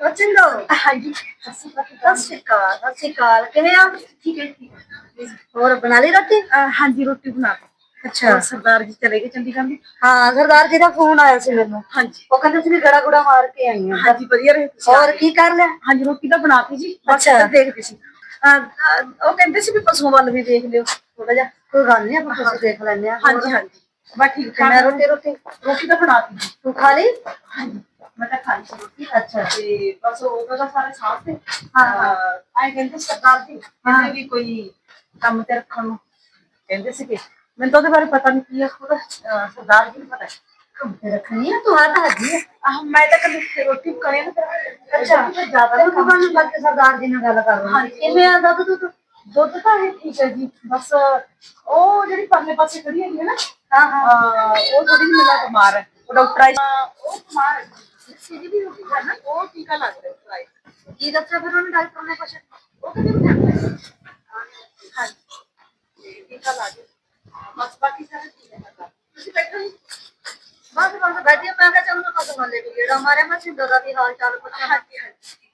ਉਹ ਚਿੰਦੋ ਹਾਂਜੀ ਸਤਿ ਸ਼੍ਰੀ ਅਕਾਲ ਸਤਿ ਸ਼੍ਰੀ ਅਕਾਲ ਕਿਵੇਂ ਆ ਠੀਕ ਹੈ ਠੀਕ ਹੈ ਹੋਰ ਬਣਾ ਲਈ ਰੋਟੀ ਅਹ ਹਾਂਜੀ ਰੋਟੀ ਬਣਾ ਲਈ ਅੱਛਾ ਹੋਰ ਸਰਦਾਰ ਜੀ ਚਲੇ ਗਏ ਚੰਡੀਗੜ੍ਹ ਨੂੰ ਹਾਂ ਸਰਦਾਰ ਜੀ ਦਾ ਫੋਨ ਆਇਆ ਸੀ ਮੈਨੂੰ ਹਾਂਜੀ ਉਹ ਕਹਿੰਦੇ ਸੀ ਵੀ ਗੜਾ ਗੁੜਾ ਮਾਰ ਕੇ ਆਈ ਆ ਹਾਂਜੀ ਵਧੀਆ ਰਹੇ ਤੁਸੀਂ ਹੋਰ ਕੀ ਕਰ ਲਿਆ ਹਾਂਜੀ ਰੋਟੀ ਤਾਂ ਬਣਾਤੀ ਜੀ ਬਸ ਅੱਛਾ। ਦੇਖਦੇ ਸੀ ਅਹ, ਅਹ, ਉਹ ਕਹਿੰਦੇ ਸੀ ਵੀ ਪਸ਼ੂਆਂ ਵੱਲ ਵੀ ਦੇਖ ਲਿਓ ਥੋੜਾ ਜਿਹਾ ਕੋਈ ਗੱਲ ਨਹੀਂ ਆਪਾਂ ਤੁਸੀਂ ਦੇਖ ਲੈਂਦੇ ਆ ਹਾਂਜੀ ਹਾਂਜੀ ਬਸ ਠੀਕ ਤੇ ਮੈਂ ਰੋਟੀ ਰੋਟੀ ਰੋਟੀ ਤਾਂ ਬਣਾਤੀ ਜੀ ਤੂੰ ਖਾ ਲਈ? ਹਾਂਜੀ ਮੈਂ ਤਾਂ ਖਾਈ ਸੀ ਰੋਟੀ। ਅੱਛਾ। ਤੇ ਬਸ ਉਹਦਾ ਤਾਂ ਸਾਰੇ ਸਾਥ ਤੇ ਹਾਂ, ਹਾਂ। ਆਏ ਕਹਿੰਦੇ ਸਰਦਾਰ ਜੀ ਕਹਿੰਦੇ ਵੀ ਕੋਈ ਕੰਮ ਤੇ ਰੱਖਣ ਨੂੰ। ਕਹਿੰਦੇ ਸੀਗੇ। ਮੈਨੂੰ ਤਾਂ ਉਹਦੇ ਬਾਰੇ ਪਤਾ ਨਹੀਂ ਕੀ ਉਹਦਾ ਅਹ, ਸਰਦਾਰ ਜੀ ਨੂੰ ਪਤਾ ਕੰਮ ਤੇ ਰੱਖਣੀ ਆ? ਤੂੰ ਆ ਤਾਂ ਆ। ਮੈਂ ਤਾਂ ਕਦੇ ਰੋਟੀ ਪਕਾਉਣੀ ਨਾ। ਅੱਛਾ। ਜ਼ਿਆਦਾ ਤੇ ਤੂੰ ਮੈਨੂੰ ਲੱਗ ਕੇ ਸਰਦਾਰ ਜੀ ਨਾਲ ਗੱਲ ਕਰ ਰਹੀ। ਕਿਵੇਂ ਆ ਦੁੱਧ ਦੁੱਧ ਦੁੱਧ ਤਾਂ ਹੈ ਠੀਕ ਹੈ ਜੀ ਬਸ ਉਹ ਜਿਹੜੀ ਪਰਲੇ ਪਾਸੇ ਖੜੀ ਹੈਗੀ ਹੈ ਨਾ ਹਾਂ ਹਾਂ। ਉਹ ਥੋੜੀ ਜਿਹੀ ਮੇਰਾ ਬਿਮਾਰ ਹੈ ਉਹ ਡਾਕਟਰ ਆਈ ਉਹ ਬਿਮਾਰ ਹੈ। ਸੀ ਵੀ ਹੋ ਗਈ ਹੈ ਨਾ ਉਹ ਟੀਕਾ ਲੱਗ ਰਿਹਾ ਆਈ ਕੀ ਦੱਸਿਆ ਫਿਰ ਉਹਨੇ ਡਾਕਟਰ ਨੇ ਕੁਛ ਉਹ ਕਹਿੰਦੇ ਜਾਂਦੇ ਹਾਂਜੀ। ਟੀਕਾ ਲੱਗ ਗਿਆ। ਬਸ ਬਾਕੀ ਸਾਰੇ ਠੀਕ ਹੈ। ਤੁਸੀਂ ਬੈਠੋ ਜੀ। ਬਸ ਬਸ ਬੈਠੀ ਮੈਂ ਕਿਹਾ ਚੱਲ ਮੈਂ ਕਦੋਂ ਮੰਲੇ ਵੀ ਗੇੜਾ ਮਾਰਿਆ ਮੈਂ ਸਿੰਦੋ ਦਾ ਵੀ ਹਾਲ ਚਾਲ ਪੁੱਛਿਆ ਹਾਂਜੀ ਹਾਂਜੀ।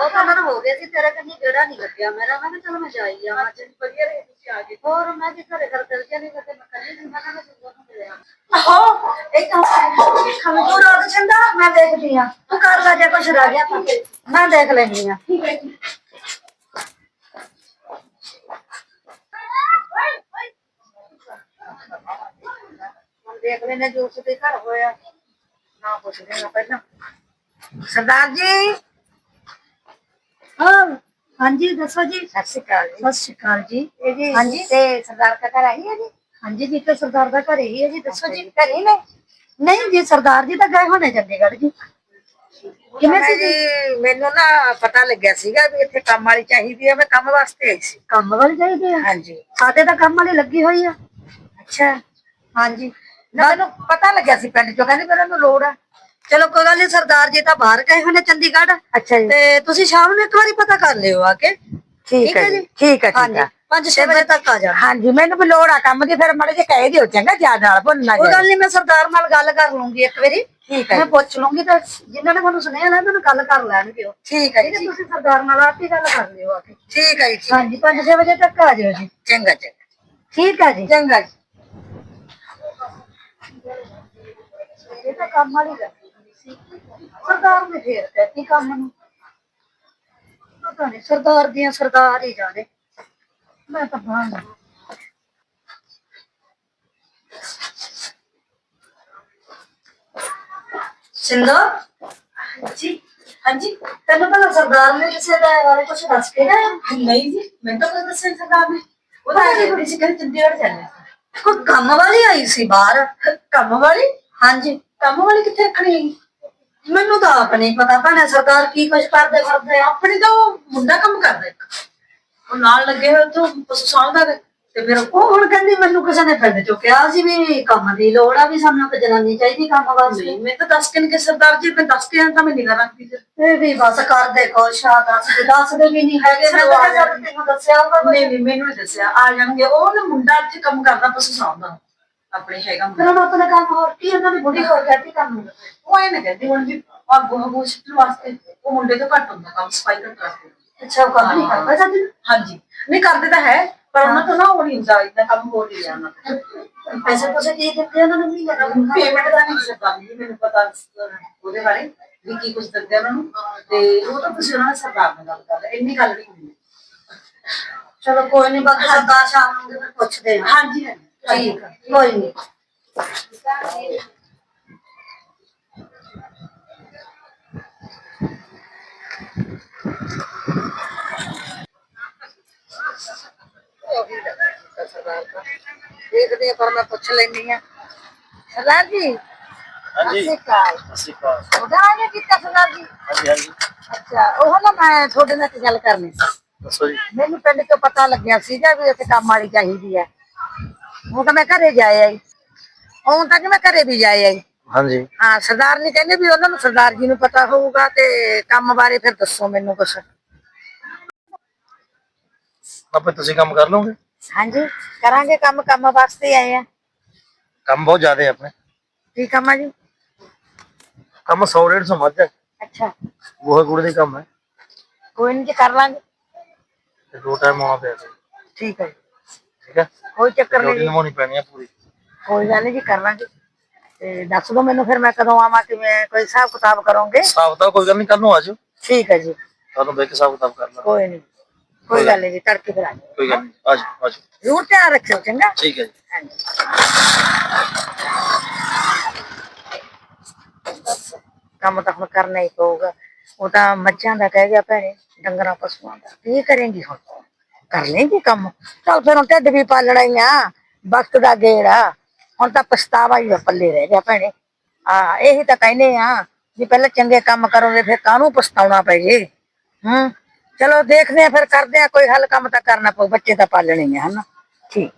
ਉਹ ਤਾਂ ਮੈਨੂੰ ਹੋ ਗਿਆ ਸੀ ਤੇਰੇ ਕੰਨੀ ਗੇੜਾ ਨਹੀਂ ਲੱਗਿਆ ਮੇਰਾ। ਮੈਂ ਕਿਹਾ ਚਲ ਮੈਂ ਜਾਈ ਆ ਅੱਜ ਵਧੀਆ ਰਹੇ ਤੁਸੀਂ ਆ ਗਏ ਹੋਰ ਮੈਂ ਵੀ ਘਰੇ ਘਰ ਚਲ ਜਾਂਦੀ ਤੇ ਮੈਂ ਕੱਲੀ ਨਹੀਂ ਮੈਂ ਕਿਹਾ ਸਿੰਦੋ ਨੂੰ ਮਿਲਿਆ। ਆਹੋ ਇੱਕ ਤੂੰ ਰੋਕ ਚੰਦਾ? ਮੈਂ ਦੇਖਦੀ ਆ ਤੂੰ ਕਰ ਲੈ ਜੇ ਕੁਛ ਰਹਿ ਗਿਆ ਤਾਂ। ਮੈਂ ਦੇਖ ਲੈਣੀ ਆ ਦੇਖ ਲੈਨੇ ਜੋ ਉਸ ਦੇ ਘਰ ਹੋਇਆ। ਨਾ ਪੁੱਛਦੇ ਨਾ ਪਹਿਲਾਂ। ਸਰਦਾਰ ਜੀ! ਹਾਂਜੀ ਦੱਸੋ ਜੀ। ਸਤਿ ਸ਼੍ਰੀ ਅਕਾਲ ਜੀ। ਸਤਿ ਸ਼੍ਰੀ ਅਕਾਲ ਜੀ। ਇਹ ਜੀ ਹਾਂਜੀ। ਤੇ ਸਰਦਾਰ ਦਾ ਘਰ ਆਈ ਹੈ ਜੀ? ਹਾਂਜੀ ਜੀ ਤੇ ਸਰਦਾਰ ਦਾ ਘਰ ਹੀ ਹੈ ਜੀ ਦੱਸੋ ਜੀ। ਘਰੇ ਨੇ? ਨਹੀਂ ਜੀ ਸਰਦਾਰ ਜੀ ਤਾਂ ਗਏ ਹੋਣੇ ਚੰਡੀਗੜ੍ਹ ਜੀ। ਕਿਵੇਂ ਸੀ ਜੀ? ਜੀ ਮੈਨੂੰ ਨਾ ਪਤਾ ਲੱਗਿਆ ਸੀਗਾ ਵੀ ਇੱਥੇ ਕੰਮ ਵਾਲੀ ਚਾਹੀਦੀ ਹੈ ਮੈਂ ਕੰਮ ਵਾਸਤੇ ਆਈ ਸੀ। ਕੰਮ ਵਾਲੀ ਚਾਹੀਦੀ ਆ? ਹਾਂਜੀ। ਸਾਡੇ ਤਾਂ ਕੰਮ ਵਾਲੀ ਲੱਗੀ ਹੋਈ ਆ। ਅੱਛਾ। ਹਾਂਜੀ। ਨਾ ਮੈਨੂੰ ਪਤਾ ਲੱਗਿਆ ਸੀ ਪਿੰਡ ਚੋਂ ਕਹਿੰਦੇ ਮੈਨੂੰ ਲੋੜ ਆ। ਚਲੋ ਕੋਈ ਗੱਲ ਨਹੀਂ ਸਰਦਾਰ ਜੀ ਤਾਂ ਬਾਹਰ ਗਏ ਹੋਣੇ ਚੰਡੀਗੜ੍ਹ। ਅੱਛਾ ਜੀ। ਤੇ ਤੁਸੀਂ ਸ਼ਾਮ ਨੂੰ ਇੱਕ ਵਾਰੀ ਪਤਾ ਕਰ ਲਿਓ ਆ ਕੇ। ਠੀਕ ਹੈ ਜੀ? ਠੀਕ ਹੈ ਠੀਕ ਹਾਂਜੀ ਹੈ 5-6 ਵਜੇ ਤੱਕ ਆ ਜਾਣਾ। ਹਾਂਜੀ ਮੈਨੂੰ ਵੀ ਲੋੜ ਆ ਕੰਮ ਦੀ ਫਿਰ ਮੜੇ ਜੇ ਕਹਿ ਦਿਓ ਚੰਗਾ ਜ਼ਿਆਦਾ ਨਾਲ ਭੁੱਲ ਨਾ ਕੋਈ ਗੱਲ ਨਹੀਂ ਮੈਂ ਸਰਦਾਰ ਨਾਲ ਗੱਲ ਕਰ ਲੂੰਗੀ ਇੱਕ ਵਾਰੀ। ਠੀਕ ਹੈ ਮੈਂ ਪੁੱਛ ਲੂੰਗੀ ਤਾਂ ਜਿਨ੍ਹਾਂ ਨੇ ਤੁਹਾਨੂੰ ਸੁਣਿਆ ਨਾ ਮੈਨੂੰ ਗੱਲ ਕਰ ਲੈਣਗੇ ਉਹ। ਠੀਕ ਹੈ ਜੀ। ਤੁਸੀਂ ਸਰਦਾਰ ਨਾਲ ਆਪ ਹੀ ਗੱਲ ਕਰ ਲਿਓ ਆ ਕੇ। ਠੀਕ ਹੈ ਜੀ ਹਾਂਜੀ 5-6 ਵਜੇ ਤੱਕ ਆ ਜਾਇਓ ਜੀ। ਚੰਗਾ ਚੰਗਾ। ਠੀਕ ਹੈ ਜੀ। ਚੰਗਾ ਜੀ। ਇਹ ਤਾਂ ਕੰਮ ਵਾਲੀ ਸੀ ਸਰਦਾਰ ਨੇ ਫੇਰ ਕਹਿਤੀ ਕੰਮ ਨੂੰ। ਪਤਾ ਨਹੀਂ ਸਰਦਾਰ ਦੀਆਂ ਸਰਦਾਰ ਹੀ ਜਾਣੇ। ਮੈਂ ਤਾਂ ਬਾਹਰ ਸਿੰਦੋ ਜੀ ਹਾਂਜੀ ਤੈਨੂੰ ਪਤਾ ਸਰਦਾਰ ਨੇ ਕਿਸੇ ਦਾ ਬਾਰੇ ਕੁਝ ਦੱਸ ਕੇ ਗਏ? ਨਹੀਂ ਜੀ ਮੈਂ ਤਾਂ ਕੋਈ ਦੱਸਿਆ ਸਰਦਾਰ ਨੇ। ਉਹ ਤਾਂ ਆਈ ਬੜੀ ਸੀ ਕਹਿੰਦੇ ਚੰਡੀਗੜ੍ਹ ਜਾਣਾ ਕੋਈ ਕੰਮ ਵਾਲੀ ਆਈ ਸੀ ਬਾਹਰ? ਕੰਮ ਵਾਲੀ? ਹਾਂਜੀ। ਕੰਮ ਵਾਲੀ ਕਿੱਥੇ ਰੱਖਣੀ? ਹੈਗੀ ਮੈਨੂੰ ਤਾਂ ਆਪ ਨਹੀਂ ਪਤਾ ਭੈਣੇ ਸਰਦਾਰ ਕੀ ਕੁਝ ਕਰਦੇ ਫਿਰਦੇ ਆ ਆਪਣੇ ਤਾਂ ਉਹ ਮੁੰਡਾ ਕੰਮ ਕਰਦਾ ਇੱਕ। ਉਹ ਨਾਲ ਲੱਗੇ ਹੋਏ ਤੋਂ ਪਸ਼ੂ ਸਾਂਭਦਾ ਗਾ। ਤੇ ਫਿਰ ਉਹ ਉਹ ਹੁਣ ਕਹਿੰਦੀ ਮੈਨੂੰ ਕਿਸੇ ਨੇ ਪਿੰਡ ਚੋਂ ਕਿਹਾ ਸੀ ਵੀ ਕੰਮ ਦੀ ਲੋੜ ਆ ਵੀ ਸਾਨੂੰ ਇੱਕ ਜਨਾਨੀ ਚਾਹੀਦੀ ਕੰਮ ਵਾਸਤੇ। ਨਹੀਂ ਮੈਂ ਤਾਂ ਦੱਸ ਕੇ ਨਹੀਂ ਕਿ ਸਰਦਾਰ ਜੀ ਮੈਂ ਦੱਸ ਕੇ ਆਇਆ ਤਾਂ ਮੈਂ ਨਿਗਾਹ ਰੱਖਦੀ ਸੀ ਇਹ ਵੀ ਬਸ ਕਰਦੇ ਕੁਛ ਆ ਦੱਸ ਦੇ ਦੱਸਦੇ ਵੀ ਨਹੀਂ ਹੈਗੇ ਮੈਂ ਤਾਂ ਕਿਹਾ ਚੱਲ ਤੈਨੂੰ ਦੱਸਿਆ ਹੋਊਗਾ ਨਹੀਂ ਨਹੀਂ ਮੈਨੂੰ ਨਹੀਂ ਦੱਸਿਆ ਆ ਜਾਣਗੇ। ਉਹ ਨਾ ਮੁੰਡਾ ਅੱਜ ਕੰਮ ਕਰਦਾ ਪਸ਼ੂ ਸਾਂਭਦਾ ਆਪਣੇ ਹੈਗਾ ਫਿਰ। ਉਹ ਆਪਣਾ ਕੰਮ ਹੋਰ ਕੀ ਉਹਨਾਂ ਦੀ ਬੁੜੀ ਹੋਰ ਕਹਿੰਦੀ ਕੰਮ ਨੂੰ ਉਹ ਐ ਨਾ ਕਹਿੰਦੀ ਹੁਣ ਵੀ ਅੱਗੋਂ ਸਿੱਟਣ ਵਾਸਤੇ ਉਹ ਮੁੰਡੇ ਤੋਂ ਘੱਟ ਹੁੰਦਾ ਕੰਮ ਸਫ਼ਾਈ ਕਰਨ ਵਾਸਤੇ ਅੱਛਾ ਉਹ ਕੰਮ ਨਹੀਂ ਕਰਦਾ ਜਦ ਹਾਂਜੀ। ਨਹੀਂ ਕਰਦੇ ਤਾਂ ਹੈ ਪਰ ਉਹਨਾਂ ਤੋਂ ਨਾ ਉਹ ਨਹੀਂ ਹੁੰਦਾ ਇਦਾਂ ਕੰਮ ਹੋ ਨਹੀਂ ਰਿਹਾ ਉਹਨਾਂ ਦਾ ਪੈਸੇ ਪੂਸੇ ਕੀ ਦਿੰਦੇ ਉਹਨਾਂ ਨੂੰ ਨਹੀਂ ਲੱਗਦਾ ਪੇਮੈਂਟ ਦਾ ਨਹੀਂ ਸਰਦਾਰ ਜੀ ਮੈਨੂੰ ਪਤਾ ਉਹਦੇ ਬਾਰੇ ਵੀ ਕੀ ਕੁਝ ਦਿੰਦੇ ਉਹਨਾਂ ਨੂੰ। ਤੇ ਉਹ ਤਾਂ ਤੁਸੀਂ ਉਹਨਾਂ ਨਾਲ ਸਰਦਾਰ ਨਾਲ ਗੱਲ ਕਰ ਲੈ ਇੰਨੀ ਗੱਲ ਨਹੀਂ ਹੁੰਦੀ। ਚਲੋ ਕੋਈ ਨਹੀਂ ਬਾਕੀ ਸਰਦਾਰ ਸ਼ਾਮ ਨੂੰ ਪੁੱਛਦੇ ਆ। ਹਾਂਜੀ ਹਾਂਜੀ। ਠੀਕ ਆ, ਕੋਈ ਨਹੀਂ ਦੇਖਦੇ ਆ ਪਰ ਮੈਂ ਪੁੱਛ ਲੈਣੀ ਆ ਸਰਦਾਰ ਜੀ ਹਾਂਜੀ। ਸਤਿ ਸ਼੍ਰੀ ਅਕਾਲ। ਸ਼੍ਰੀ ਅਕਾਲ। ਉਹਦਾ ਆਨੇ ਕੀਤਾ ਸਰਦਾਰ ਜੀ? ਹਾਂਜੀ ਹਾਂਜੀ। ਅੱਛਾ ਉਹ ਨਾ ਮੈਂ ਤੁਹਾਡੇ ਨਾਲ ਇੱਕ ਗੱਲ ਕਰਨੀ ਸੀ। ਦੱਸੋ ਜੀ। ਮੈਨੂੰ ਪਿੰਡ ਤੋਂ ਪਤਾ ਲੱਗਿਆ ਸੀਗਾ ਵੀ ਇੱਥੇ ਕੰਮ ਵਾਲੀ ਚਾਹੀਦੀ ਹੈ। ਉਹ ਤਾਂ ਮੈਂ ਘਰੇ ਜਾਏ ਆਈ। ਹੁਣ ਤੱਕ ਮੈਂ ਘਰੇ ਵੀ ਜਾਏ ਆਈ। ਹਾਂਜੀ। ਹਾਂ ਸਰਦਾਰ ਨੇ ਕਹਿੰਦੇ ਵੀ ਉਹਨਾਂ ਨੂੰ ਸਰਦਾਰ ਜੀ ਨੂੰ ਪਤਾ ਹੋਊਗਾ ਤੇ ਕੰਮ ਬਾਰੇ ਫਿਰ ਦੱਸੋ ਮੈਨੂੰ ਕੁਛ। ਆਪੇ ਤੁਸੀਂ ਕੰਮ ਕਰ ਲਓਗੇ? ਹਾਂਜੀ ਕਰਾਂਗੇ ਕੰਮ ਕੰਮ ਵਾਸਤੇ ਆਏ ਆ। ਕੰਮ ਬਹੁਤ ਜ਼ਿਆਦਾ ਹੈ ਆਪਣੇ। ਕੀ ਕੰਮ ਆ ਜੀ? ਕੰਮ 100 150 ਮੱਝ ਹੈ। ਅੱਛਾ। ਗੋਹਾ ਕੂੜੇ ਦਾ ਕੰਮ ਹੈ। ਕੋਈ ਨਹੀਂ ਜੀ ਕਰ ਲਾਂਗੇ। ਤੇ ਦੋ ਟਾਈਮ ਆਉਣਾ ਪਿਆ ਸੀ। ਠੀਕ ਹੈ ਜੀ। ਠੀਕ ਹੈ ਕੋਈ ਚੱਕਰ ਨਹੀਂ ਡਿਊਟੀ ਜੀ ਨਿਭਾਉਣੀ ਪੈਣੀ ਹੈ ਪੂਰੀ ਕੋਈ ਗੱਲ ਨਹੀਂ ਜੀ ਕਰ ਲਾਂਗੇ ਤੇ ਦੱਸ ਦੋ ਮੈਨੂੰ ਫਿਰ ਮੈਂ ਕਦੋਂ ਆਵਾਂ ਕਿਵੇਂ ਕੋਈ ਹਿਸਾਬ ਕਿਤਾਬ ਕਰੋਗੇ ਹਿਸਾਬ ਤਾਂ ਕੋਈ ਗੱਲ ਨਹੀਂ ਕੱਲ ਨੂੰ ਆ ਜਾਓ ਠੀਕ ਹੈ ਜੀ ਤੁਹਾਨੂੰ ਬੈਕ ਹਿਸਾਬ ਕਿਤਾਬ ਕਰ ਲਾਂਗੇ ਕੋਈ ਨਹੀਂ ਕੋਈ ਗੱਲ ਨਹੀਂ ਜੀ ਤੜਕੇ ਫਿਰ ਆ ਜਾਓ ਕੋਈ ਗੱਲ ਨਹੀਂ ਆ ਜਾਓ ਆ ਜਾਓ ਜ਼ਰੂਰ ਧਿਆਨ ਰੱਖਿਓ ਚੰਗਾ ਠੀਕ ਹੈ ਜੀ ਹਾਂਜੀ ਕੰਮ ਤਾਂ ਹੁਣ ਕਰਨਾ ਹੀ ਪਊਗਾ ਉਹ ਤਾਂ ਮੱਝਾਂ ਦਾ ਕਹਿ ਗਿਆ ਭੈਣੇ ਡੰਗਰਾਂ ਪਸ਼ੂਆਂ ਦਾ ਕੀ ਕਰੇਂਗੀ ਹੁਣ ਕਰ ਲੇਂਗੀ ਕੰਮ? ਚਲ ਫਿਰ ਹੁਣ ਢਿੱਡ ਵੀ ਪਾਲਣਾ ਹੀ ਆ। ਵਕਤ ਦਾ ਗੇੜ ਆ। ਹੁਣ ਤਾਂ ਪਛਤਾਵਾ ਹੀ ਆ, ਪੱਲੇ ਰਹਿ ਗਿਆ ਭੈਣੇ। ਆ ਇਹੀ ਤਾਂ ਕਹਿੰਦੇ ਆ ਵੀ ਪਹਿਲਾਂ ਚੰਗੇ ਕੰਮ ਕਰੋਗੇ ਫਿਰ ਕਾਹਨੂੰ ਪਛਤਾਉਣਾ ਪੈ ਜੇ? ਹੂੰ? ਚਲੋ ਦੇਖਦੇ ਆ ਫਿਰ ਕਰਦੇ ਆ ਕੋਈ ਹੱਲ ਕੰਮ ਤਾਂ ਕਰਨਾ ਪਊ ਬੱਚੇ ਤਾਂ ਪਾਲਣੇ ਆ ਹਨਾ? ਠੀਕ।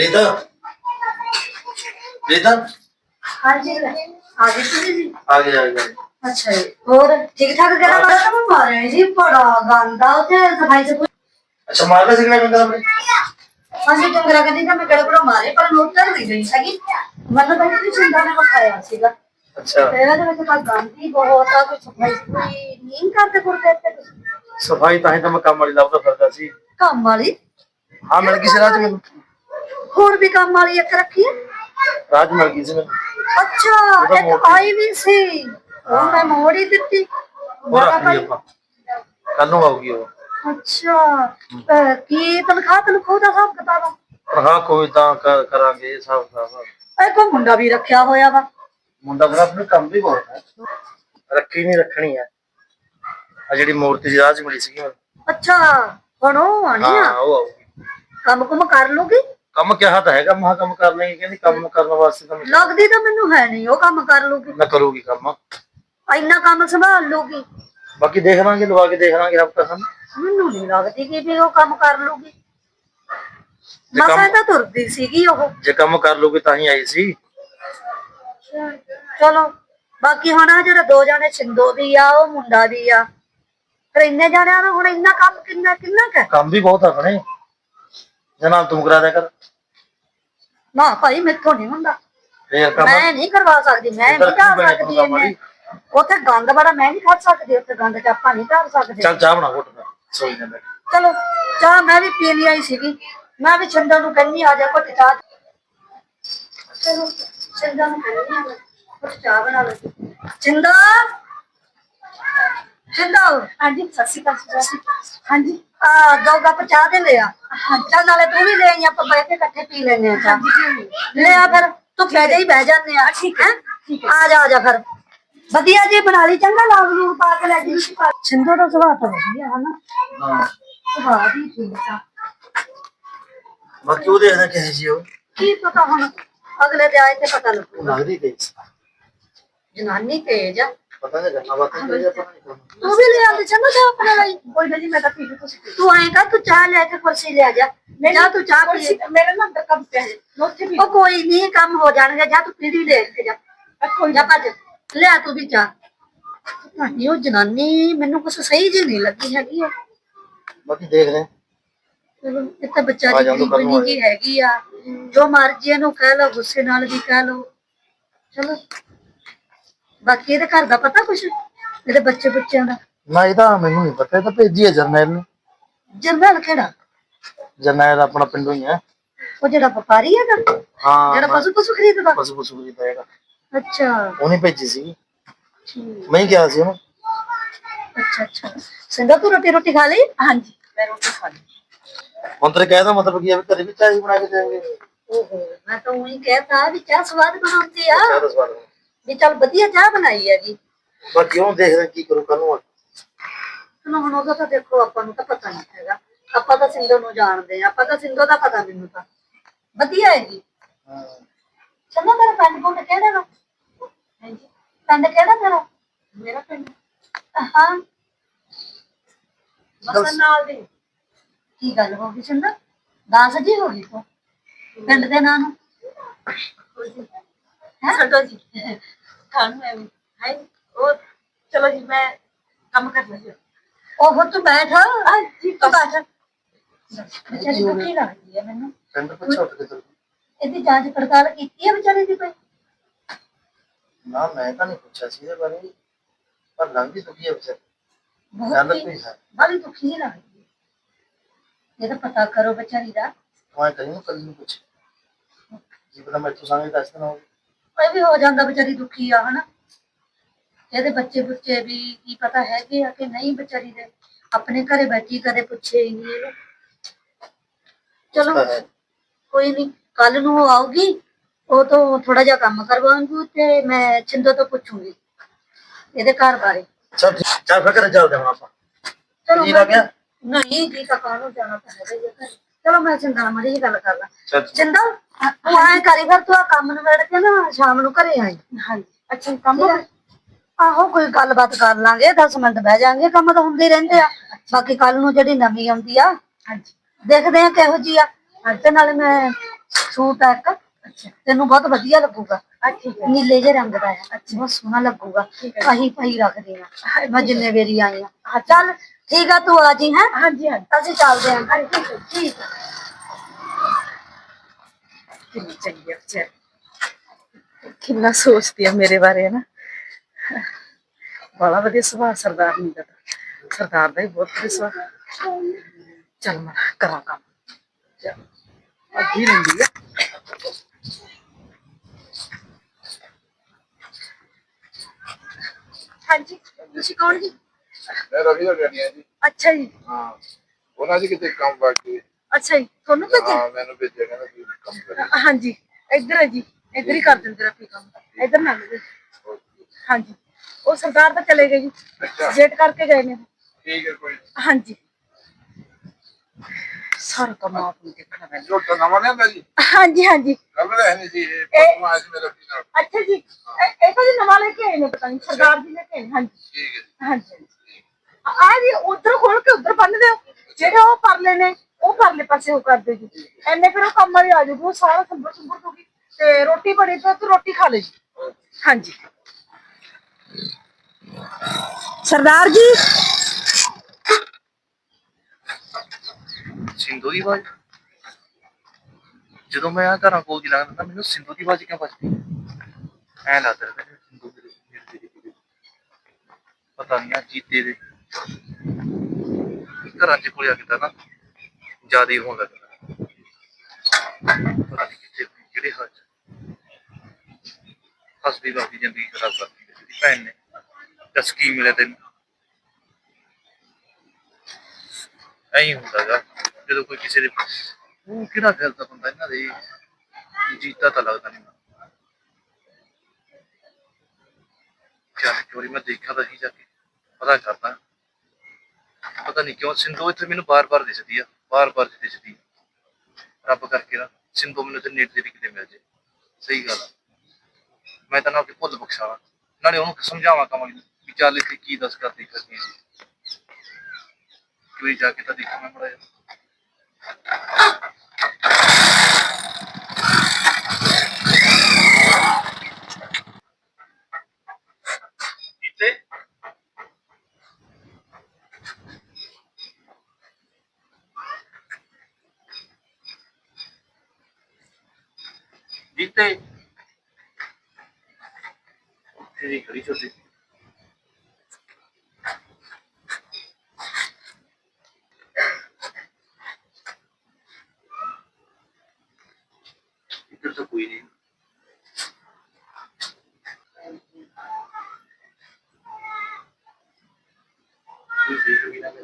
ਰੀਤਾ ਰੀਤਾ ਹਾਂਜੀ ਆ ਗਈ ਤੁਸੀਂ ਜੀ ਆ ਗਿਆ ਆ ਗਿਆ ਅੱਛਾ ਜੀ। ਹੋਰ ਠੀਕ ਠਾਕ ਕਰਾ ਬੜਾ ਤਾਂ ਮੈਂ ਮਾਰਿਆ ਜੀ? ਬੜਾ ਗੰਦਾ ਉੱਥੇ ਸਫ਼ਾਈ ਸੇ ਅੱਛਾ ਮਾਰ ਲੈ ਸਿਗਰਟ ਬੰਦਾ ਆਪਣੇ? ਹਾਂਜੀ ਚੰਗਰਾ ਕਹਿੰਦੀ ਤਾਂ ਮੈਂ ਕਿਹੜਾ ਬੜਾ ਮਾਰੇ ਪਰ ਨੋਟ ਕਰ ਨਹੀਂ ਗਈ ਹੈਗੀ। ਮੈਨੂੰ ਤਾਂ ਇਹ ਚਿੰਤਾ ਨੇ ਵਿਖਾਇਆ ਸੀਗਾ। ਅੱਛਾ। ਤੇਰਾ ਦੇ ਵਿੱਚ ਕੋਈ ਗੰਦੀ ਬਹੁਤ ਆ ਕੋਈ ਸਫ਼ਾਈ ਕੋਈ ਨਹੀਂ ਕਰਦੇ ਕੁਰਤੇ ਤੇ ਤੁਸੀਂ? ਸਫ਼ਾਈ ਤਾਂ ਹੀ ਤਾਂ ਮੈਂ ਕੰਮ ਵਾਲੀ ਲੱਭਦਾ ਫਿਰਦਾ ਸੀ। ਕੰਮ ਵਾਲੀ? ਹਾਂ ਮਿਲ ਗਈ ਸੀ ਰਾਜ ਮੈਨੂੰ ਹੋਰ ਵੀ ਕੰਮ ਵਾਲੀ ਇੱਕ ਰੱਖੀ ਹੈ? ਰਾਜ ਮਿਲ ਗਈ ਸੀ ਮੈਨੂੰ। ਅੱਛਾ ਇੱਕ। ਆਈ ਵੀ ਸੀ। ਉਹ ਮੈਂ ਮੋੜ ਹੀ ਦਿੱਤੀ। ਉਹ ਬੜਾ ਰੱਖ ਲਈ ਆਪਾਂ। ਕੱਲ ਨੂੰ ਆਊਗੀ ਉਹ। ਅੱਛਾ ਅਹ, ਕੀ ਤਨਖਾਹ ਤਨਖਾਹ ਦਾ ਹਿਸਾਬ ਕਿਤਾਬ ਆ? ਪਰ ਹਾਂ ਕੋਈ ਤਾਂ ਕ- ਕਰਾਂਗੇ ਸਭ ਸਭ ਇਹ ਕੋਈ ਮੁੰਡਾ ਵੀ ਰੱਖਿਆ ਹੋਇਆ ਵਾ। ਮੁੰਡਾ ਮੇਰਾ ਆਪਣੇ ਕੰਮ ਵੀ ਬਹੁਤ ਹੈ। ਰੱਖੀ ਨਹੀਂ ਰੱਖਣੀ ਹੈ। ਆ ਜਿਹੜੀ ਮੂਰਤੀ ਰਾਜ ਮਿਲੀ ਸੀਗੀ ਮੈਨੂੰ ਅੱਛਾ ਹੁਣ ਉਹ ਆਣੀ ਹਾਂ ਆ ਉਹ ਆਊਗੀ। ਕੰਮ ਕੁਮ ਕਰ ਲੂਗੀ ਕੰਮ ਕਿਹਾ ਤਾਂ ਹੈਗਾ ਮਹਾ ਕੰਮ ਕਰ ਲੈਂਗੇ ਕਹਿੰਦੀ ਕੰਮ ਕਰਨ ਵਾਸਤੇ ਤਾਂ ਮੈਂ- ਲੱਗਦੀ ਤਾਂ ਮੈਨੂੰ ਹੈ ਨਹੀਂ ਉਹ ਕੰਮ ਕਰ ਲੂਗੀ ਮੈਂ ਕਰੂਗੀ ਕੰਮ। ਇੰਨਾ ਕੰਮ ਸੰਭਾਲ ਲੂਗੀ ਬਾਕੀ ਦੇਖ ਲਾਂਗੇ ਲਵਾ ਕੇ ਦੇਖ ਲਾਂਗੇ ਹਫਤਾ ਖਾਨ ਮੈਨੂੰ ਨਹੀਂ ਲੱਗਦੀ ਕਿ ਵੀ ਉਹ ਕੰਮ ਕਰ ਲੂਗੀ ਜੇ ਮਸਾਂ ਕੰਮ ਤਾਂ ਤੁਰਦੀ ਸੀਗੀ ਉਹ। ਜੇ ਕੰਮ ਕਰ ਲੂਗੀ ਤਾਂ ਹੀ ਆਈ ਸੀ। ਚਲੋ ਬਾਕੀ ਹੁਣ ਆ ਜਿਹੜਾ ਦੋ ਜਾਣੇ ਸਿੰਦੋ ਵੀ ਆ ਉਹ ਮੁੰਡਾ ਵੀ ਆ। ਫਿਰ ਇੰਨੇ ਜਾਣਿਆਂ ਨੂੰ ਹੁਣ ਇੰਨਾ ਕੰਮ ਕਿੰਨਾ ਕਿੰਨਾ ਕੁ ਹੈ? ਕੰਮ ਵੀ ਬਹੁਤ ਆਪਣੇ। ਜਨਾਬ ਤੂੰ ਕਰਾ ਦਿਆ ਕਰ। ਨਾ ਭਾਈ ਮੈਥੋਂ ਨਹੀਂ ਹੁੰਦਾ। ਫੇਰ ਕੰਮ ਮੈਂ ਨਹੀਂ ਕਰਵਾ ਸਕਦੀ ਮੈਂ ਨਹੀਂ ਕਰ ਸਕਦੀ? ਇਹਨੇ ਉੱਥੇ ਗੰਦ ਬੜਾ ਮੈਂ ਨਹੀਂ ਖਾ ਸਕਦੀ ਉੱਥੇ ਗੰਦ ਚ ਆਪਾਂ ਨਹੀਂ ਕਰ ਸਕਦੇ। ਚੱਲ ਚਾਹ ਬਣਾ ਘੁੱਟ ਸੋਈ ਜਾਂਦਾ ਚਲੋ ਚਾਹ ਮੈਂ ਵੀ ਪੀ ਲਈ ਆਈ ਸੀਗੀ। ਮੈਂ ਵੀ ਚੰਦਰ ਨੂੰ ਕਹਿੰਨੀ ਆ ਜਾ ਘੁੱਟ ਚਾਹ। ਚਲੋ ਚੰਦਰ ਨੂੰ ਕਹਿੰਨੀ ਆ ਘੁੱਟ ਚਾਹ ਬਣਾ ਲੈ। ਚੰਦਾ ਚੰਦਾ ਹਾਂਜੀ ਸਤਿ ਸ਼੍ਰੀ ਅਕਾਲ ਜੀ ਹਾਂਜੀ। ਆ ਦੋ ਕੱਪ ਚਾਹ ਦੇ ਲਿਆ। ਚੱਲ ਨਾਲੇ ਤੂੰ ਵੀ ਲੈ ਆਈ ਆਪਾਂ ਬੈਠ ਕੇ ਇਕੱਠੇ ਪੀ ਲੈਨੇ ਆ ਚਾਹ। ਲੈ ਆ ਫਿਰ ਤੂੰ ਫਾਇਦੇ ਹੀ ਬਹਿ ਜਾਂਦੇ ਆ। ਠੀਕ ਹੈ ਆ ਜਾ ਆ ਜਾ ਫਿਰ। ਵਧੀਆ ਜੀ ਬਣਾ ਲਈ ਚੰਗਾ ਲਾਗ ਲੂਗ ਪਾ ਕੇ ਲੈ ਜੀ। ਚੰਦੋ ਦਾ ਸੁਭਾਅ ਤਾਂ ਵਧੀਆ ਹੈ ਨਾ। ਹਾਂ। ਸੁਭਾਅ ਵੀ ਠੀਕ ਆ। ਬਾਕੀ ਉਹ ਦੇਖਦਾ ਕਿਹੇ ਜੀ ਉਹ। ਕੀ ਪਤਾ ਹੁਣ ਅਗਲੇ ਦੇ ਆਏ ਤੇ ਪਤਾ ਉਹ ਲੱਗੂ ਲੱਗਦੀ ਗਈ ਜਨਾਨੀ ਤੇਜ ਆ। ਪਤਾ ਨਹੀਂ ਗੱਲਾਂ ਬਾਤਾਂ ਕਰੀ ਆਪਾਂ ਨਹੀਂ ਕਰਨਾ। ਤੂੰ ਵੀ ਲੈ ਆਉਂਦੀ ਚੰਗਾ ਚਾਹ ਆਪਣੇ ਲਈ ਕੋਈ ਨਾ ਜੀ ਮੈਂ ਤਾਂ ਪੀ ਲਈ ਤੁਸੀਂ ਤੂੰ ਆਏ ਕਰ ਤੂੰ ਚਾਹ ਲੈ ਕੇ ਕੁਰਸੀ ਲੈ ਜਾ। ਜਾ ਤੂੰ ਚਾਹ ਪੀ। ਮੇਰੇ ਨਾਲ ਅੰਦਰ ਕੰਮ ਪਿਆ ਹੈ। ਉੱਥੇ ਵੀ ਉਹ ਕੋਈ ਨਹੀਂ ਕੰਮ ਹੋ ਜਾਣਗੇ ਜਾ ਤੂੰ ਪੀੜੀ ਲੈ ਕੇ ਜਾ। ਕੋਈ ਜਾ ਭੱਜ। ਲੈ ਤੂੰ ਵੀ ਚਾਹ। ਨਹੀਂ ਉਹ ਜਨਾਨੀ ਮੈਨੂੰ ਕੁਛ ਸਹੀ ਜੀ ਨਹੀਂ ਲੱਗੀ ਹੈਗੀ ਉਹ ਬਾਕੀ ਦੇਖਦੇ ਹਾਂ। ਚਲੋ ਇਹ ਤਾਂ ਆ ਵਿਚਾਰੀ ਜਾਣ ਦਿਓ, ਕੱਲ੍ਹ ਨੂੰ ਗਰੀਬਣੀ ਜੀ। ਹੈਗੀ ਆ। ਜੋ ਮਰਜ਼ੀ ਇਹਨੂੰ ਕਹਿ ਲਓ ਗੁੱਸੇ ਨਾਲ ਵੀ ਕਹਿ ਲਓ। ਚਲੋ। ਬਾਕੀ ਇਹਦੇ ਘਰ ਦਾ ਪਤਾ ਕੁਛ? ਇਹਦੇ ਬੱਚੇ ਬੱਚਿਆਂ ਦਾ? ਨਾ ਇਹ ਤਾਂ ਮੈਨੂੰ ਨਹੀਂ ਪਤਾ ਇਹ ਤਾਂ ਭੇਜੀ ਹੈ ਜਰਨੈਲ ਨੇ। ਜਰਨਲ ਕਿਹੜਾ? ਜਰਨੈਲ ਆਪਣਾ ਪਿੰਡੋਂ ਹੀ ਹੈ। ਉਹ ਜਿਹੜਾ ਵਪਾਰੀ ਹੈਗਾ? ਹਾਂ ਜਿਹੜਾ ਪਸ਼ੂ ਪਸ਼ੂ ਖਰੀਦਦਾ? ਪਸ਼ੂ ਪਸ਼ੂ ਖਰੀਦਦਾ ਹੈਗਾ। ਅੱਛਾ। ਉਹਨੇ ਭੇਜੀ ਸੀ। ਠੀਕ। ਮੈਂ ਹੀ ਕਿਹਾ ਸੀ ਉਹਨੂੰ। ਅੱਛਾ ਅੱਛਾ। ਸਿੰਦਾ ਤੂੰ ਰੋਟੀ ਰੋਟੀ ਖਾ ਲਈ? ਹਾਂਜੀ ਮੈਂ ਰੋਟੀ ਖਾ ਲਈ। ਹੁਣ ਤੇਰੇ ਕਹਿਦਾ ਮਤਲਬ ਕੀ ਹੈ ਵੀ ਘਰੇ ਵੀ ਚਾਹ ਹੀ ਬਣਾ ਕੇ ਦੇਵਾਂਗੇ ਓਹੋ ਮੈਂ ਤਾਂ ਉਹੀ ਕਹਿਤਾ ਵੀ ਚਾਹ ਸਵਾਦ ਬਣਾਉਂਦੀ ਆ। ਚਾਹ ਦਾ ਸਵਾਦ ਹੋਣਾ। ਵੀ ਚੱਲ ਵਧੀਆ ਚਾਹ ਬਣਾਈ ਹੈਗੀ ਬਾਕੀ ਉਹ ਦੇਖਦੇ ਹਾਂ ਕੀ ਕਰੂ ਕੱਲ ਨੂੰ ਚਲੋ ਹੁਣ ਉਹਦਾ ਤਾਂ ਦੇਖੋ ਆਪਾਂ ਨੂੰ ਤਾਂ ਪਤਾ ਨਹੀਂ ਹੈਗਾ। ਆਪਾਂ ਤਾਂ ਸਿੰਧੂ ਨੂੰ ਜਾਣਦੇ ਆ ਆਪਾਂ ਤਾਂ ਸਿੰਧੂ ਦਾ ਪਤਾ ਮੈਨੂੰ ਤਾਂ। ਵਧੀਆ ਹੈ ਜੀ। ਹਾਂ। ਚੰਗਾ ਤੇਰਾ ਪਿੰਡ ਪੁੰਡ ਕਿਹੜਾ ਵਾ? ਹਾਂਜੀ। ਪਿੰਡ ਕਿਹੜਾ ਤੇਰਾ? ਮੇਰਾ ਪਿੰਡ। ਹਾਂ। ਬਸ ਨਾਲ ਦੇ। ਕੀ ਗੱਲ ਹੋ ਗਈ ਚੰਦਾ ਦਾਸ ਜੀ ਹੋ ਗਈ ਤੂੰ। ਪਿੰਡ ਦੇ ਨਾਂ ਨੂੰ। ਹੈ ਛੱਡੋ ਜੀ ਖਾਣ ਹੈ ਹੈ ਉਹ ਚਲੋ ਜੀ ਮੈਂ ਕੰਮ ਕਰ ਲਈ ਉਹ ਤੂੰ ਬੈਠ ਜੀ ਤੂੰ ਬੈਠ ਵਿਚਾਰੀ ਦੁਖੀ ਲੱਗਦੀ ਹੈ ਮੈਨੂੰ ਪਿੰਡ ਪੁੱਛੋ ਤੇ ਕਿੱਧਰ ਇਹਦੀ ਜਾਂਚ ਪੜਤਾਲ ਕੀਤੀ ਹੈ ਵਿਚਾਰੀ ਦੀ ਕੋਈ ਨਾ ਮੈਂ ਤਾਂ ਨਹੀਂ ਪੁੱਛਿਆ ਸੀ ਇਹਦੇ ਬਾਰੇ ਪਰ ਲੰਘਦੀ ਦੁਖੀ ਹੈ ਵਿਚਾਰ ਬਹੁਤ ਗੱਲ ਹੀ- ਕੋਈ ਹੈ ਬੜੀ ਦੁਖੀ ਜਿਹੀ ਲੱਗਦੀ ਹੈ ਇਹਦਾ ਪਤਾ ਕਰੋ ਵਿਚਾਰੀ ਦਾ ਤੂੰ ਐ ਕਰੀ ਨੂੰ ਕੱਲ ਨੂੰ ਪੁੱਛ ਜੀ ਪਤਾ ਮੈਂ ਤੂੰ ਸਾਹਮਣੇ ਦੱਸ ਦੇਣਾ ਹੋਵੇ ਇਹ ਵੀ ਹੋ ਜਾਂਦਾ ਵਿਚਾਰੀ ਦੁਖੀ ਆ ਹਨਾ ਇਹਦੇ ਬੱਚੇ ਬੁੱਚੇ ਵੀ ਕੀ ਪਤਾ ਹੈਗੇ ਆ ਕਿ ਨਹੀਂ ਵਿਚਾਰੀ ਦੇ ਆਪਣੇ ਘਰੇ ਬੈਠੀ ਕਦੇ ਪੁੱਛੇ ਹੀ ਨਹੀਂ ਇਹਨੂੰ ਚਲੋ। ਕੋਈ ਨਹੀਂ ਕੱਲ ਨੂੰ ਉਹ ਆਊਗੀ ਉਹ ਤੋਂ ਥੋੜਾ ਜਿਹਾ ਕੰਮ ਕਰਵਾਉਂਗੀ ਤੇ ਮੈਂ ਛਿੰਦੋ ਤੋਂ ਪੁੱਛੂੰਗੀ ਇਹਦੇ ਘਰ ਬਾਰੇ ਚੱਲ ਫਿਰ ਘਰੇ ਚੱਲਦੇ ਹਾਂ ਆਪਾਂ ਚਲੋ ਜੀ ਲੱਗ ਗਿਆ? ਨਹੀਂ ਜੀ ਤਾਂ ਕਾਹਨੂੰ ਜਾਣਾ ਤਾਂ ਹੈਗਾ ਹੀ ਆ ਘਰੇ। ਚਲੋ ਮੈਂ ਚਿੰਤਾ ਨਾਲ ਮੜੀ ਗੱਲ ਕਰ ਲਾਂ ਚਿੰਦਾ ਤੂੰ ਐ ਕਰੀ ਫਿਰ ਤੂੰ ਆਹ ਕੰਮ ਨੂੰ ਵੇੜ ਕੇ ਨਾ ਸ਼ਾਮ ਨੂੰ ਘਰੇ ਆਈ। ਹਾਂਜੀ। ਅੱਛਾ ਕੰਮ ਆਹੋ ਕੋਈ ਗੱਲਬਾਤ ਕਰ ਲਾਂਗੇ 10 ਮਿੰਟ ਬਹਿ ਜਾਾਂਗੇ ਕੰਮ ਤਾਂ ਹੁੰਦੇ ਹੀ ਰਹਿੰਦੇ ਆ। ਬਾਕੀ ਕੱਲ ਨੂੰ ਜਿਹੜੀ ਨਵੀਂ ਆਉਂਦੀ ਆ ਹਾਂਜੀ। ਦੇਖਦੇ ਆ ਕਿਹੋ ਜੀ ਆ। ਤੇ ਨਾਲੇ ਮੈਂ ਸੂਟ ਆ ਇੱਕ ਅੱਛਾ। ਤੈਨੂੰ ਬਹੁਤ ਵਧੀਆ ਲੱਗੂਗਾ। ਨੀਲੇ ਜਿਹੇ ਰੰਗ ਦਾ ਆ। ਅੱਛਾ। ਬਹੁਤ ਸੋਹਣਾ ਲੱਗੂਗਾ। ਆਹੀ ਪਈ ਰੱਖ ਦੇਣਾ ਮੈਂ ਜਿੰਨੇ ਵੇਰੀ ਆਈ ਆ। ਚੱਲ ਠੀਕ ਆ ਤੂੰ ਆ ਜੀ ਹੈ? ਹਾਂਜੀ ਹਾਂਜੀ। ਅਸੀਂ ਚੱਲਦੇ ਆਂ ਠੀਕ ਆ ਕਿੰਨੀ ਚੰਗੀ ਆ ਵਿਚਾਰੀ ਕਿੰਨਾ ਸੋਚਦੀ ਆ ਮੇਰੇ ਬਾਰੇ ਨਾ ਬੜਾ ਵਧੀਆ ਸੁਭਾਅ ਸਰਦਾਰ ਨਹੀਂ ਦਾ ਤਾਂ। ਸਰਦਾਰ ਦਾ ਹੀ ਬਹੁਤ ਵਧੀਆ ਸੁਭਾਅ। ਚੱਲ ਮੈਂ ਕਰਾਂ ਕੰਮ। ਚੱਲ। ਅੱਧੀ ਰਹਿੰਦੀ ਆ। ਹਾਂਜੀ ਤੁਸੀਂ ਕੌਣ ਜੀ? ਮੈਂ ਰਵੀ ਦਾ ਜਾਨੀ ਜੀ। ਅੱਛਾ ਜੀ। ਹਾਂ ਉਹਨਾਂ ਜੀ ਕਿਤੇ ਕੰਮ ਬਾਕੀ ਅੱਛਾ ਜੀ ਤੁਹਾਨੂੰ ਭੇਜਿਆ? ਹਾਂ ਮੈਨੂੰ ਭੇਜਿਆ ਕਹਿੰਦਾ ਤੁਸੀਂ ਕੰਮ ਕਰੇ ਹਾਂਜੀ ਇੱਧਰ ਹੈ ਜੀ ਇੱਧਰ ਹੀ ਕਰ ਦਿੰਦੇ ਰੱਖੀ ਕੰਮ। ਇੱਧਰ ਨਾ ਮਿਲੇ ਹਾਂਜੀ ਉਹ ਸਰਦਾਰ ਤਾਂ ਚਲੇ ਗਏ ਜੀ। ਅੱਛਾ। ਵੇਟ ਕਰਕੇ ਗਏ ਨੇ। ਠੀਕ ਹੈ ਕੋਈ ਹਾਂਜੀ। ਸਾਰਾ ਕੰਮ ਆਪ ਨੂੰ ਦੇਖਣਾ ਪੈਂਦਾ। ਜੋ ਤਾਂ ਨਵਾਂ ਲਿਆਂਦਾ ਜੀ? ਹਾਂਜੀ ਹਾਂਜੀ। ਕੱਲ ਰਹਿਣੀ ਸੀ ਇਹ ਪਰਸੋਂ ਆਇਆ ਸੀ ਮੇਰਾ ਵੀ ਨਾਲ। ਅੱਛਾ ਜੀ ਇਹ ਇਹ ਤਾਂ ਜੀ ਨਵਾਂ ਲੈ ਕੇ ਆਏ ਨੇ ਪਤਾ ਨਹੀਂ ਸਰਦਾਰ ਜੀ ਲੈ ਕੇ ਆਏ ਨੇ, ਹਾਂਜੀ। ਠੀਕ ਹੈ ਜੀ। ਹਾਂਜੀ ਹਾਂਜੀ। ਆ ਜੀ ਉਧਰ ਖੋਲ ਕੇ ਉਧਰ ਬੰਨ ਦਿਓ। ਜਿਹੜੇ ਉਹ ਪਰਲੇ ਨੇ, ਉਹ ਪਰਲੇ ਪਾਸੇ ਉਹ ਕਰ ਦਿਓ ਜੀ ਐਨੇ ਫਿਰ ਉਹ ਕੰਮ ਵਾਲੀ ਆ ਜਾਊਗੀ ਉਹ ਸਾਰਾ ਸੰਭਰ ਸੰਭਰ ਦੂਗੀ ਤੇ ਰੋਟੀ ਬਣੀ ਤਾਂ ਤੂੰ ਰੋਟੀ ਖਾ ਲੈ ਜੀ। ਹਾਂਜੀ। ਸਰਦਾਰ ਜੀ। ਸਿੰਧੂ ਦੀ ਆਵਾਜ਼। ਜਦੋਂ ਮੈਂ ਆ ਘਰਾਂ ਕੋਲ ਦੀ ਲੱਗਦਾ ਤਾਂ ਮੈਨੂੰ ਸਿੰਧੂ ਦੀ ਆਵਾਜ਼ ਕਿਉਂ ਵੱਜਦੀ ਐ ਲੱਗਦਾ ਰਿਹਾ ਕਿ ਸਿੰਧੂ ਦੇ ਨੇੜੇ ਤੇੜੇ ਕਿਤੇ। ਪਤਾ ਨਹੀਂ ਆ ਜੀਤੇ ਦੇ ਘਰਾਂ ਚ ਕੋਲ ਆ ਕੇ ਤਾਂ ਨਾ ਜ਼ਿਆਦਾ ਹੀ ਹੋਣ ਲੱਗਦਾ ਪਤਾ ਨਹੀਂ ਕਿੱਥੇ ਕਿਹੜੇ ਹਾਲ ਚ ਹੱਸਦੀ ਬਾਕੀ ਜ਼ਿੰਦਗੀ ਖਰਾਬ ਕਰਦੀ ਹੈ ਤੇਰੀ ਭੈਣ ਨੇ ਦੱਸ ਕੀ ਮਿਲਿਆ ਤੈਨੂੰ। ਐਂ ਹੀ ਹੁੰਦਾ ਗਾ, ਜਦੋਂ ਕੋਈ ਕਿਸੇ ਦੇ ਉਹ ਕਿਹੜਾ ਗੱਲ ਦਾ ਬੰਦਾ, ਇਹਨਾਂ ਦੇ ਜੀਤਾ ਤਾਂ ਲੱਗਦਾ ਨਹੀਂ ਚੱਲ ਚੋਰੀ ਮੈਂ ਦੇਖਿਆ ਤਾਂ ਸੀ ਜਾ ਕੇ, ਪਤਾ ਕਰਦਾ। ਪਤਾ ਨਹੀਂ ਕਿਉਂ, ਸਿੰਧੂ ਇੱਥੇ ਮੈਨੂੰ ਬਾਰ-ਬਾਰ ਦਿਸਦੀ ਆ ਬਾਰ-ਬਾਰ ਦਿਸਦੀ ਆ। ਰੱਬ ਕਰਕੇ ਨਾ, ਸਿੰਧੂ ਮੈਨੂੰ ਤੇ ਨੇੜੇ ਤੇੜੇ ਕਿਤੇ ਮਿਲ ਜੇ। ਸਹੀ ਗੱਲ ਆ। ਮੈਂ ਤਾਂ ਨਾ ਕਿ ਭੁੱਲ ਬਖਸ਼ਾਵਾਂ। ਨਾਲੇ ਉਹਨੂੰ ਸਮਝਾਵਾਂ ਕਵਾਂ ਵੀ ਚੱਲ ਇੱਥੇ ਕੀ ਦੱਸ ਕਰਦੀ ਕਰਦੀ ਆ। ਕੋਈ ਜਾ ਕੇ ਤਾਂ ਦੇਖਾਂ ਮੈਂ ਮੜਾ ਜਿੱਤੇ ਤੇਰੀ ਖੜੀ ਛੋਟੀ ਇੱਧਰ ਤਾਂ ਕੋਈ ਨਹੀਂ ਕੋਈ ਦੇਖ